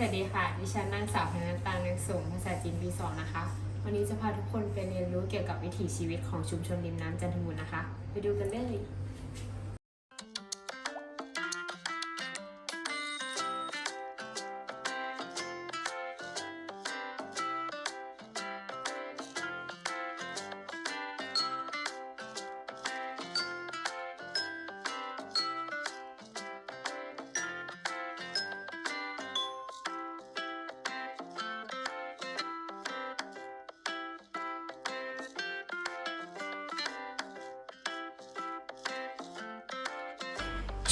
สวัสดีค่ะ ดิฉันนางสาวพนันตาเนืองสงภาษาจีนปีสองนะคะ วันนี้จะพาทุกคนไปเรียนรู้เกี่ยวกับวิถีชีวิตของชุมชนริมน้ำจันทบุรีนะคะ ไปดูกันเลย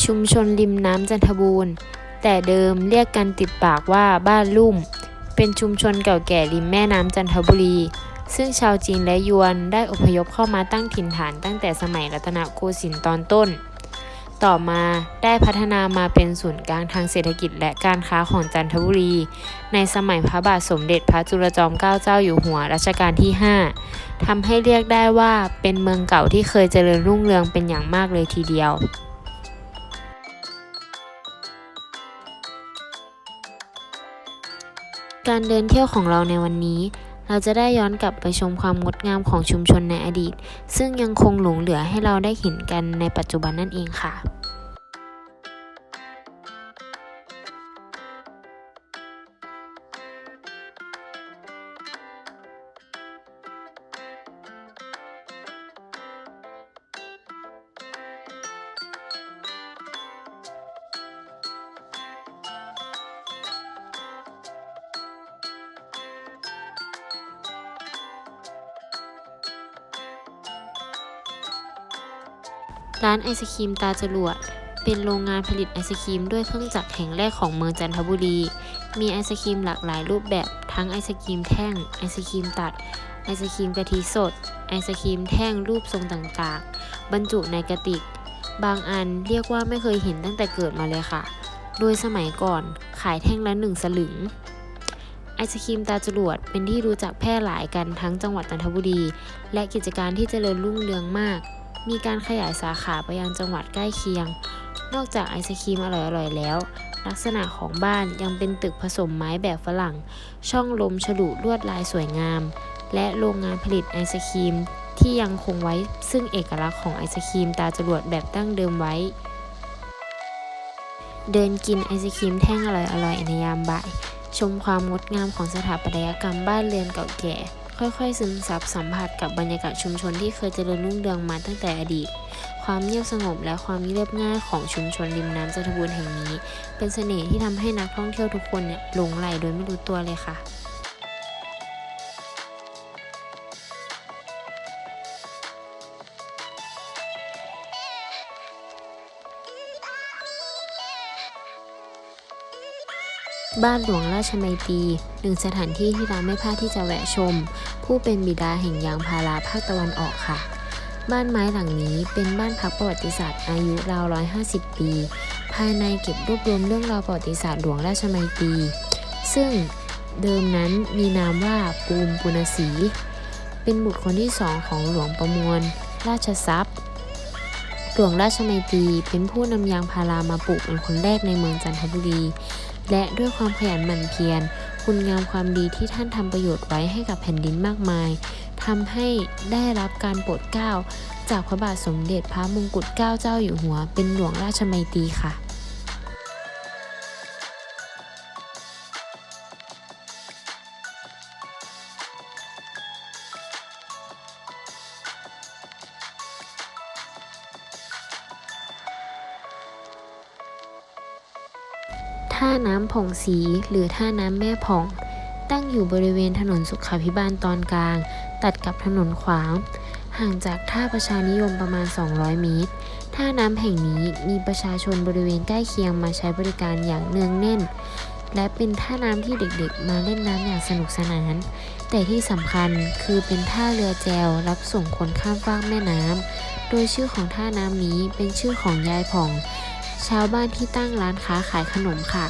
ชุมชนริมน้ำจันทบูรณ์ แต่เดิมเรียกกันติดปากว่าบ้านลุ่ม เป็นชุมชนเก่าแก่ริมแม่น้ำจันทบุรี ซึ่งชาวจีนและยวนได้อพยพเข้ามาตั้งถิ่นฐานตั้งแต่สมัยรัตนโกสินทร์ตอนต้น ต่อมาได้พัฒนามาเป็นศูนย์กลางทางเศรษฐกิจและการค้าของจันทบุรี ในสมัยพระบาทสมเด็จพระจุลจอมเกล้าเจ้าอยู่หัวรัชกาลที่ 5ทำให้เรียกได้ว่าเป็นเมืองเก่าที่เคยเจริญรุ่งเรืองเป็นอย่างมากเลยทีเดียว การเดินเที่ยวของเราในวันนี้ เราจะได้ย้อนกลับไปชมความงดงามของชุมชนในอดีต ซึ่งยังคงหลงเหลือให้เราได้เห็นกันในปัจจุบันนั่นเองค่ะ ร้านไอศครีมตาจรวด เป็นโรงงานผลิตไอศครีมด้วยเครื่องจักรแห่งแรกของเมืองจันทบุรี มีไอศครีมหลากหลายรูปแบบ ทั้งไอศครีมแท่ง ไอศครีมตัด ไอศครีมกะทิสด ไอศครีมแท่งรูปทรงต่างๆ บรรจุในกระติก บางอันเรียกว่าไม่เคยเห็นตั้งแต่เกิดมาเลยค่ะ โดยสมัยก่อนขายแท่งละหนึ่งสลึงไอศครีมตาจรวดเป็นที่รู้จักแพร่หลายกันทั้งจังหวัดจันทบุรี และกิจการที่เจริญรุ่งเรืองมาก มีการขยายสาขาไปยังจังหวัดใกล้เคียง นอกจากไอศครีมอร่อยๆแล้ว ลักษณะของบ้านยังเป็นตึกผสมไม้แบบฝรั่ง ช่องลมฉลุลวดลายสวยงาม และโรงงานผลิตไอศครีมที่ยังคงไว้ซึ่งเอกลักษณ์ของไอศครีมตาจรวดแบบดั้งเดิมไว้ เดินกินไอศครีมแท่งอร่อยๆในยามบ่าย ชมความงดงามของสถาปัตยกรรมบ้านเรือนเก่าแก่ ค่อยๆ ซึมซับสัมผัสกับบรรยากาศชุมชนที่เคยเจริญรุ่งเรืองมาตั้งแต่อดีต ความเงียบสงบและความเรียบง่ายของชุมชนริมน้ำจันทบุรีแห่งนี้ เป็นเสน่ห์ที่ทำให้นักท่องเที่ยวทุกคนเนี่ยหลงไหลโดยไม่รู้ตัวเลยค่ะ บ้านหลวงราชมัยตรีหนึ่งสถานที่ที่เราไม่พลาดที่จะแวะชม ผู้เป็นบิดาแห่งยางพาราภาคตะวันออกค่ะ บ้านไม้หลังนี้เป็นบ้านพักประวัติศาสตร์อายุราว 150 ปี ภายในเก็บรวบรวมเรื่องราวประวัติศาสตร์หลวงราชมัยตรีซึ่งเดิมนั้นมีนามว่าปูมปุณศรีเป็นบุตรคนที่สองของหลวงประมวล ราชทรัพย์ หลวงราชมัยตรีเป็นผู้นำยางพารามาปลูกเป็นคนแรกในเมืองจันทบุรี และด้วยความขยันหมั่นเพียร คุณงามความดีที่ท่านทำประโยชน์ไว้ให้กับแผ่นดินมากมายทำให้ได้รับการโปรดเกล้าจากพระบาทสมเด็จพระมงกุฎเกล้าเจ้าอยู่หัว เป็นหลวงราชมัยตรีค่ะ ท่าน้ำผ่องศรีหรือท่าน้ำแม่ผ่อง ตั้งอยู่บริเวณถนนสุขาพิบาลตอนกลาง ตัดกับถนนขวาง ห่างจากท่าประชานิยมประมาณ 200 เมตร ท่าน้ำแห่งนี้มีประชาชนบริเวณใกล้เคียงมาใช้บริการอย่างเนืองแน่น และเป็นท่าน้ำที่เด็กๆ มาเล่นน้ำอย่างสนุกสนาน แต่ที่สำคัญคือเป็นท่าเรือแจวรับส่งคนข้ามฟากแม่น้ำโดยชื่อของท่าน้ำนี้เป็นชื่อของยายผ่อง ชาวบ้านที่ตั้งร้านค้าขายขนมค่ะ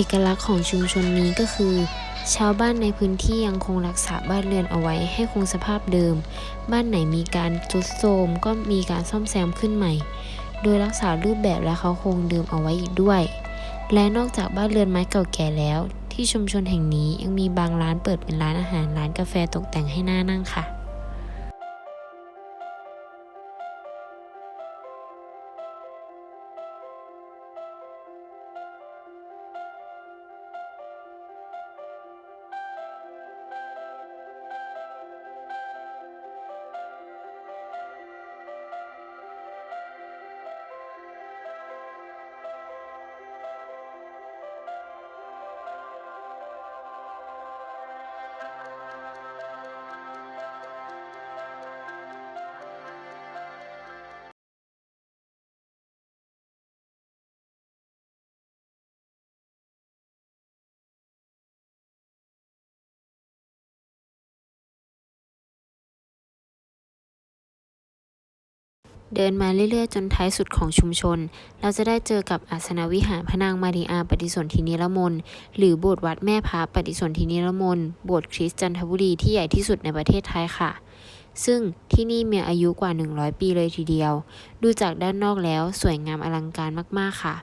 เอกลักษณ์ของชุมชนนี้ก็คือ ชาวบ้านในพื้นที่ยังคงรักษาบ้านเรือนเอาไว้ให้คงสภาพเดิม บ้านไหนมีการทรุดโทรมก็มีการซ่อมแซมขึ้นใหม่ โดยรักษารูปแบบและเขาคงเดิมเอาไว้อีกด้วย และนอกจากบ้านเรือนไม้เก่าแก่แล้ว ที่ชุมชนแห่งนี้ยังมีบางร้านเปิดเป็นร้านอาหารร้านกาแฟตกแต่งให้น่านั่งค่ะ เดินมาเรื่อยๆ จนท้ายสุดของชุมชน เราจะได้เจอกับอาสนวิหารพระนางมารีอาปฏิสนธินิรมน หรือโบสถ์วัดแม่พระปฏิสนธินิรมน โบสถ์คริสต์จันทบุรีที่ใหญ่ที่สุดในประเทศไทยค่ะ ซึ่งที่นี่มีอายุกว่า 100 ปีเลยทีเดียว ดูจากด้านนอกแล้วสวยงามอลังการมากๆค่ะ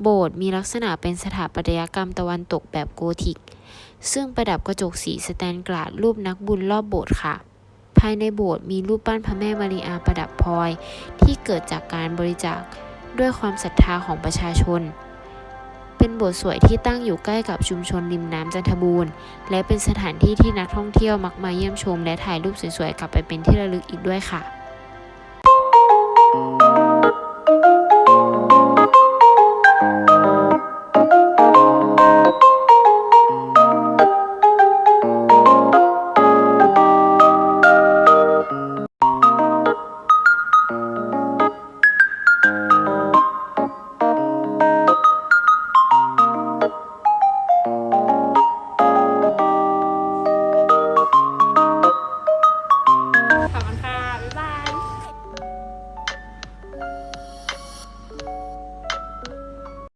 โบสถ์มีลักษณะเป็นสถาปัตยกรรมตะวันตกแบบโกธิก ซึ่งประดับกระจกสีสแตนกราดรูปนักบุญรอบโบสถ์ค่ะ ภายในโบสถ์มีรูปปั้นพระแม่มารีอาประดับพลอย ที่เกิดจากการบริจาคด้วยความศรัทธาของประชาชน เป็นโบสถ์สวยที่ตั้งอยู่ใกล้กับชุมชนริมน้ำจันทบูรณ์ และเป็นสถานที่ที่นักท่องเที่ยวมักมาเยี่ยมชม และถ่ายรูปสวยๆกลับไปเป็นที่ระลึกอีกด้วยค่ะ